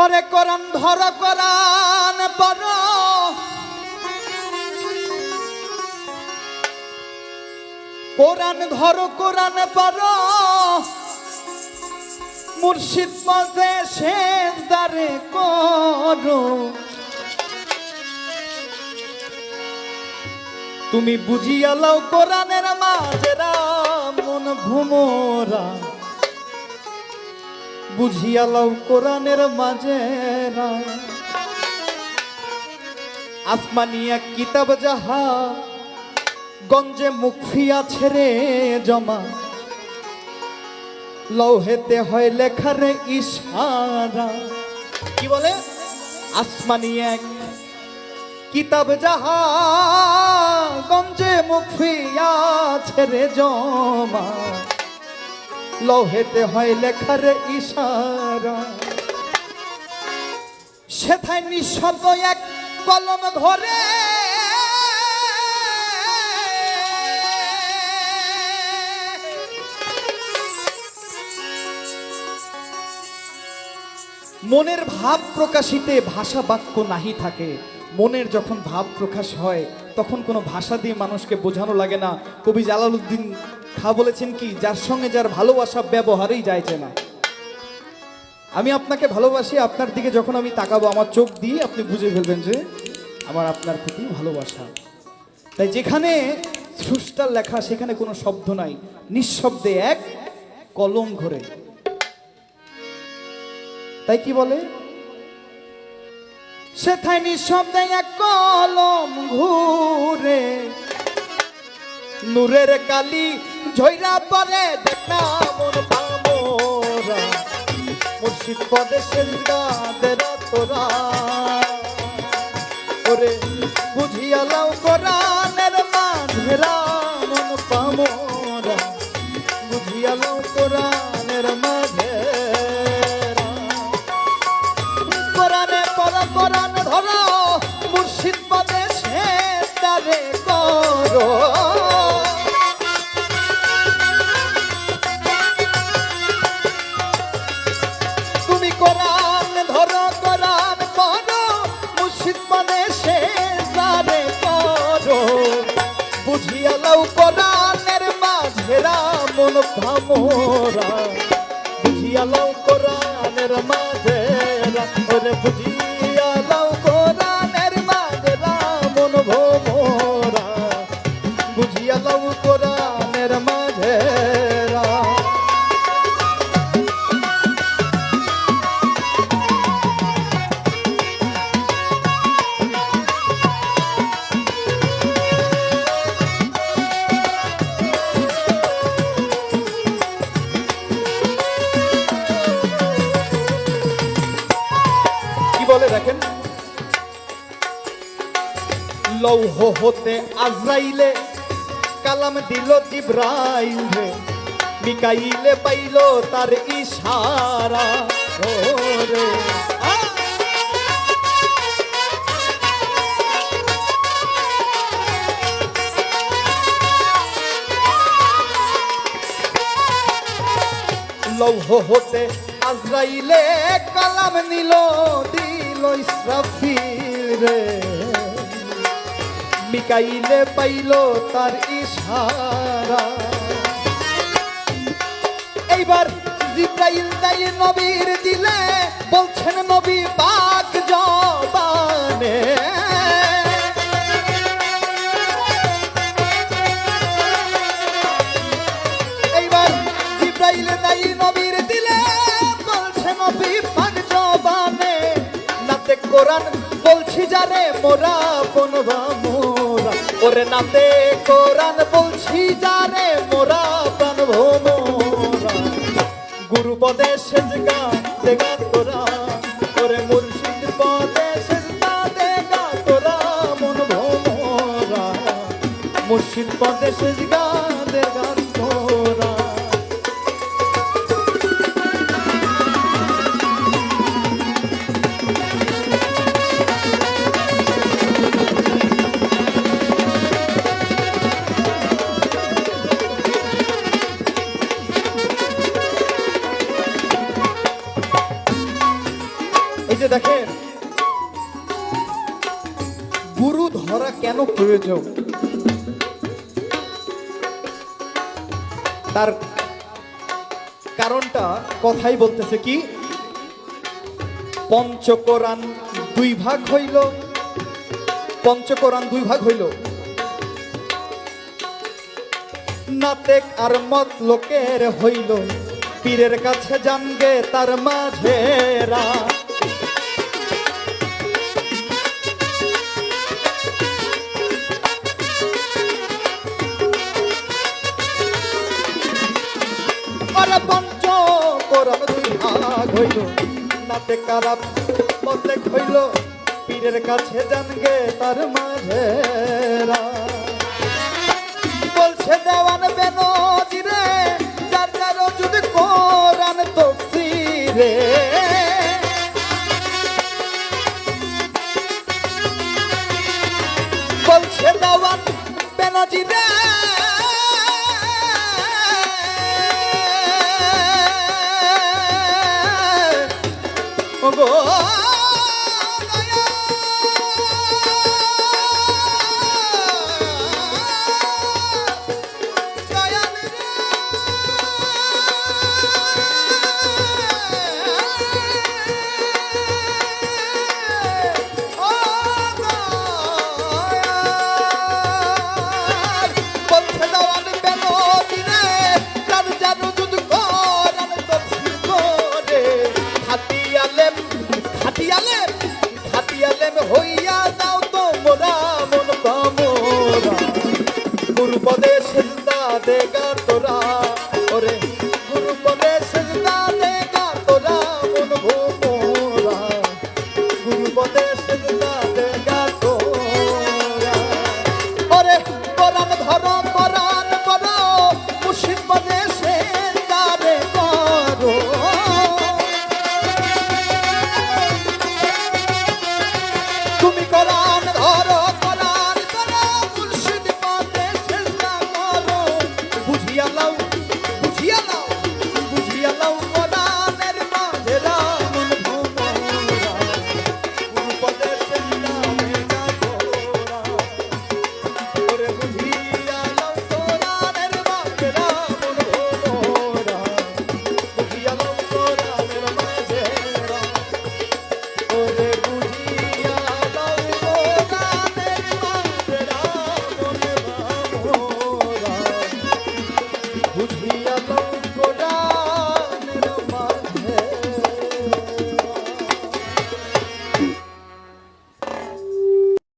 ওরে কোরআন ধর কোরআন পর। কোরআন ধর কোরআন পর। মুর্শিদ পদে শেষ দারে করো। তুমি বুঝিয়া লও কোরআনের মাঝেরা মন ভুমরা বুঝিয়া লও কোরআনের মাঝেরা আসমানি এক কিতাব যাহা, গঞ্জে মুখফিয়া ছেড়ে জমা। লৌহেতে হয় লেখারে ইশারা। কি বলে? আসমানি এক কিতাব যাহা, গঞ্জে মুখফিয়া ছেড়ে জমা। লৌহেতে হয় লেখার ইশারা। সেথায় নিঃশব্দ এক কলম ঘরে। মনের ভাব প্রকাশিতে ভাষা বাক্য নাহি থাকে। মনের যখন ভাব প্রকাশ হয়, তখন কোনো ভাষা দিয়ে মানুষকে বোঝানো লাগে না। কবি জালালউদ্দিন খা বলেছেন কি, যার সঙ্গে যার ভালোবাসা ব্যবহারেই যাইছে না। আমি আপনাকে ভালোবাসি, আপনার দিকে যখন আমি তাকাবো, আমার চোখ দিয়ে আপনি বুঝে ফেলবেন যে আমার আপনার প্রতি ভালোবাসা। তাই যেখানে স্রষ্টার লেখা, সেখানে কোনো শব্দ নাই। নিঃশব্দে এক কলম ঘরে। তাই কি বলে? সেথায় নিঃশব্দে এক কলম ঘুরে। নূরের কালি ঝইরা পরে দেখা মন পামোরা মুর্শিদ পদে সেন্দাদের তোরা মন দেখেন লৌহ হতে আজরাইলে, কালাম দিল জিব্রাইল মিকাইলে পাইল তার ইশারা রে! লৌহ হতে আজরাইলে কালাম নিল দিল রে। মিকাইলে পাইল তার ইশারা। এইবার জিব্রাইল তাই নবীর দিলে বলছেন নবী পাক কোরআন বলছি যারে মোরা বনবা মোরা ওরে নাতে কোরআন বলছি যারে মোরা প্রাণ মোরা গুরু পদে সেজগা দেগা তোরা, ওরে মুর্শিদ পদে সেজগা দেগা তোরা মন ভোমরা মুর্শিদ পদে সেজগা গুরু ধরা কেন প্রয়োজন? তার কারণটা কথাই বলতেছে কি? পঞ্চকোরআন দুই ভাগ হইল। পঞ্চকোরআন দুই ভাগ হইল। নাতেক আর মত লোকের হইল। পীরের কাছে জানগে তার মাঝেরা। হইল নাতে কারাত মতে হইল পীরের কাছে জানগে তার মাঝেরা। বলছে, দেওয়ান বেনজিরে যার যার যদি কোরআন তফসিরে। বলছে, দেওয়ান বেনজিরে ওগো Oh.